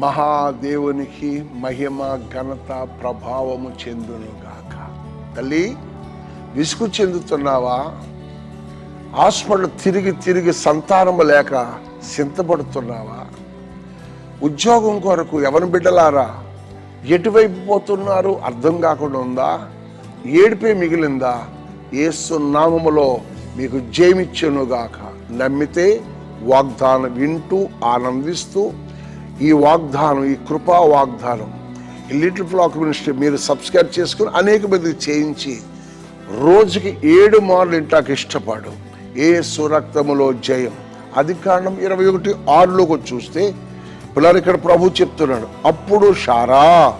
మహాదేవునికి మహిమ ఘనత ప్రభావము చెందునుగాక తల్లి విసుగు చెందుతున్నావా? హాస్పిటల్ తిరిగి తిరిగి సంతానము లేక చింతపడుతున్నావా? ఉద్యోగం కొరకు ఎవరి బిడ్డలారా? ఎటువైపు పోతున్నారు? అర్థం కాకుండా ఉందా? ఏడిపే మిగిలిందా? ఏసు నామములో మీకు జయమిచ్చునుగాక నమ్మితే వాగ్దానం వింటూ ఆనందిస్తూ ఈ వాగ్దానం ఈ కృపా వాగ్దానం ఈ లిటిల్ ఫ్లాక్ మినిస్ట్రీ మీరు సబ్స్క్రైబ్ చేసుకుని అనేక మందికి చేయించి రోజుకి ఏడు మార్లు ఇంటాకు ఇష్టపడు. ఏ సురక్తములో జయం. అది కారణం ఇరవై ఒకటి ఆరులోకి చూస్తే పిల్లలు ఇక్కడ ప్రభు చెప్తున్నాడు అప్పుడు షారా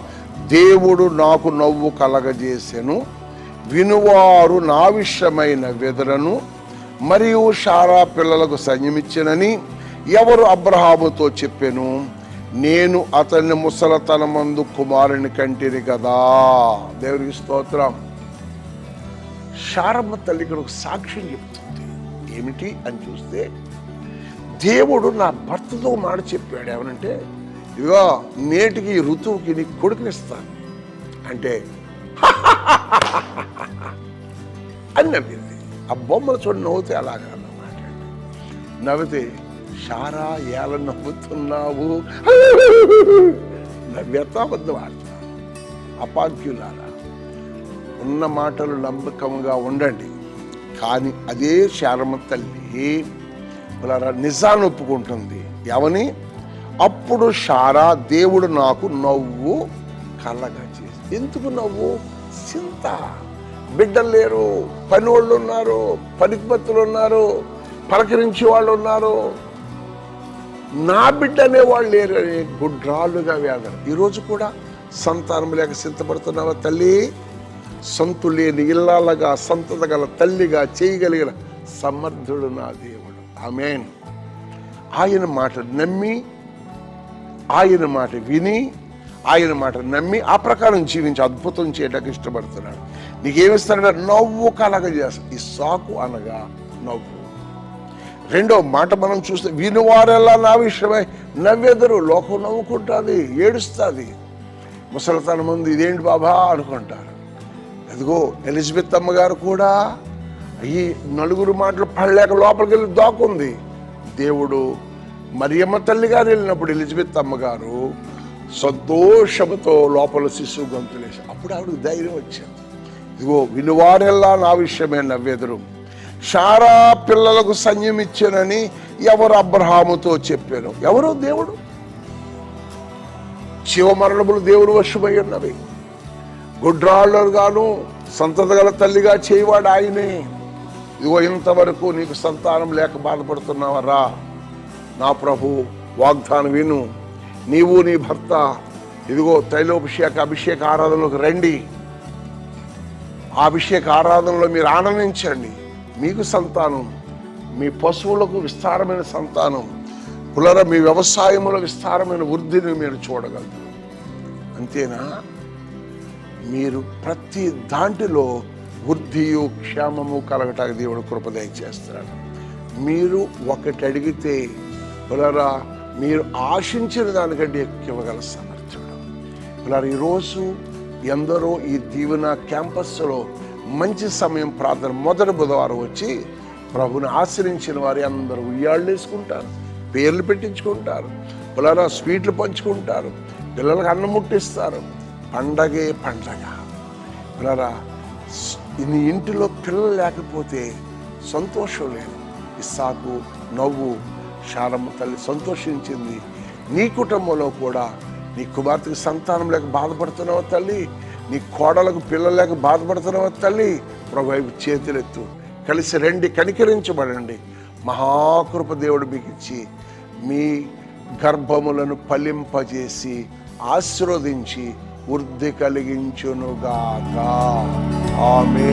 దేవుడు నాకు నవ్వు కలగజేసెను వినువారు నా విషయమైన వెదరను మరియు షారా పిల్లలకు సంయమించనని ఎవరు అబ్రహాముతో చెప్పాను? నేను అతన్ని ముసలతనమందు కుమారుని కంటిని కదా. దేవునికి స్తోత్రం. శారమ్మ తల్లి ఇక్కడ ఒక సాక్ష్యం చెప్తుంది ఏమిటి అని చూస్తే దేవుడు నా భర్తతో మాట చెప్పాడు. ఏమనంటే ఇదిగో నేటికి ఈ ఋతువుకి నీ కొడుకునిస్తాను. అంటే అని నవ్వింది. ఆ బొమ్మలు చూడ నవ్వుతే అలాగా అన్నమాట. నవ్వితే షారా ఎలా నవ్వుతున్నావు? నవ్వేతా వద్ద వాడతా ఉన్న మాటలు నమ్మకంగా ఉండండి. కానీ అదే శారమ తల్లి పిల్లరా నిజాన్ని ఒప్పుకుంటుంది. ఎవని? అప్పుడు షారా దేవుడు నాకు నవ్వు కలగా చేసి ఎందుకు నవ్వు? చింత. బిడ్డలు లేరు పని వాళ్ళు ఉన్నారు పనికిపత్తులు ఉన్నారు పలకరించే వాళ్ళు ఉన్నారు. నా బిడ్డ అనే వాళ్ళు లేరు అని వేదన ఈరోజు కూడా సంతానం లేక చింతపడుతున్నావా తల్లి? సంతు లేని ఇల్లాలగా సంతత గల తల్లిగా చేయగలిగిన సమర్థుడు నా దేవుడు. ఆమెన్. ఆయన మాట నమ్మి ఆయన మాట విని ఆయన మాట నమ్మి ఆ ప్రకారం జీవించి అద్భుతం చేయడానికి ఇష్టపడుతున్నాడు. నీకేమిస్తాడంటే నవ్వు కలగజేస్తా ఈ సాకు అనగా నవ్వు. రెండో మాట మనం చూస్తే వినువారెల్లా నా విషయమై నవ్వెదరు లోకం నవ్వుకుంటుంది ఏడుస్తుంది. ముసలితనం ఉంది ఇదేంటి బాబా అనుకుంటారు. అదిగో ఎలిజబెత్ అమ్మగారు కూడా ఈ నలుగురు మాటలు పడలేక లోపలికి వెళ్ళి దాక్కుంది. దేవుడు మరియమ్మ తల్లి గారు వెళ్ళినప్పుడు ఎలిజబెత్ అమ్మగారు సంతోషంతో లోపల శిశువు గంతులేసి అప్పుడు ఆవిడకు ధైర్యం వచ్చింది. ఇదిగో వినువారెల్లా నా విషయమే నవ్వెదురు. షారా పిల్లలకు సంయమిచ్చానని ఎవరు అబ్రహాముతో చెప్పాను? ఎవరు? దేవుడు. శివమరణములు దేవుడు వశమై ఉన్నవి. గుడ్రాళ్ళుగాను సంతత గల తల్లిగా చేయవాడు ఆయనే. ఇదిగో ఇంతవరకు నీకు సంతానం లేక బాధపడుతున్నావరా? నా ప్రభు వాగ్దానం విను. నీవు నీ భర్త ఇదిగో తైలోభిషేక అభిషేక ఆరాధనలోకి రండి. ఆ అభిషేక ఆరాధనలో మీరు ఆనందించండి. మీకు సంతానం మీ పశువులకు విస్తారమైన సంతానం పులర మీ వ్యవసాయంలో విస్తారమైన వృద్ధిని మీరు చూడగలరు. అంతేనా? మీరు ప్రతి దాంట్లో వృద్ధియు క్షేమము కలగటానికి దేవుడు కృప చేస్తున్నాడు మీరు ఒకటి అడిగితే పులరా మీరు ఆశించిన దానికంటే ఎక్కువ ఇవ్వగల సమర్థుడు పులరా ఈరోజు ఎందరో ఈ దీవెన క్యాంపస్లో మంచి సమయం ప్రార్థన మొదటి బుధవారం వచ్చి ప్రభుని ఆశ్రయించిన వారి అందరూ ఉయ్యాళ్ళు వేసుకుంటారు పేర్లు పెట్టించుకుంటారు పిల్లల స్వీట్లు పంచుకుంటారు పిల్లలకు అన్నం ముట్టిస్తారు. పండగే పండగ. పిల్లరా నీ ఇంటిలో పిల్లలు లేకపోతే సంతోషం లేదు. ఇస్సాకు నవ్వు శారమ్మ తల్లి సంతోషించింది. నీ కుటుంబంలో కూడా నీ కుమార్తెకి సంతానం లేక బాధపడుతున్నావు తల్లి? నీ కోడలకు పిల్లలకు బాధపడుతున్నావు తల్లి? ప్రభు చేతులెత్తు. కలిసి రండి కనికరించబడండి. మహాకృప దేవుడు మీకు ఇచ్చి మీ గర్భములను ఫలింపజేసి ఆశీర్వదించి వృద్ధి కలిగించునుగాక. ఆమె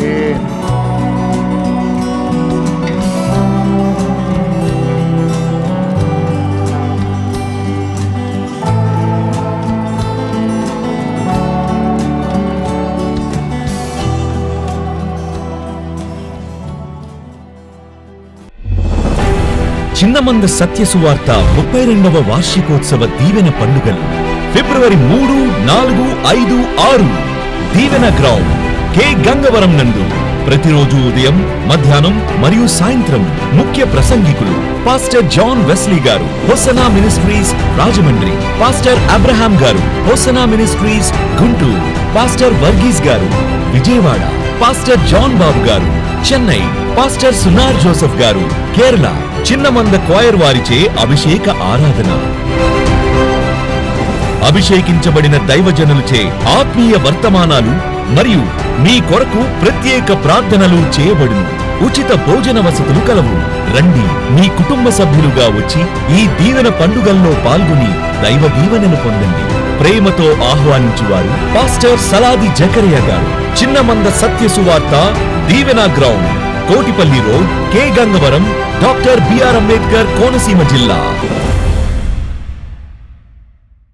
చిన్నమంద సత్య సువార్త ముప్పై రెండవ వార్షికోత్సవ దీవెన పండుగలు. ఫిబ్రవరి మూడు నాలుగు ఐదు ఆరు. దీవెన గ్రౌండ్. కె. గంగవరం నందు. ప్రతిరోజు ఉదయం మధ్యాహ్నం మరియు సాయంత్రం ముఖ్య ప్రసంగికులు పాస్టర్ జాన్ వెస్లీ గారు Hosanna ministries Rajahmundry. Pastor Abraham గారు hosanna ministries Guntur. Pastor Varghese గారు విజయవాడ. పాస్టర్ జాన్ బాబు గారు చెన్నై. పాస్టర్ సునార్ జోసెఫ్ గారు కేరళ. చిన్నమంద క్వాయర్ వారిచే అభిషేక ఆరాధన. అభిషేకించబడిన దైవజనులచే ఆత్మీయ వర్తమానాలు మరియు మీ కొరకు ప్రత్యేక ప్రార్థనలు చేయబడును. ఉచిత భోజన వసతులు కలవు. రండి మీ కుటుంబ సభ్యులుగా వచ్చి ఈ దీవెన పండుగల్లో పాల్గొని దైవ దీవెనను పొందండి. ప్రేమతో ఆహ్వానించువారు పాస్టర్ సలాది జకరియా గారు. చిన్నమంద సత్య సువార్త దీవెన ground Kotipalli road K Gangavaram doctor B R Ambedkar कौन सी मजिला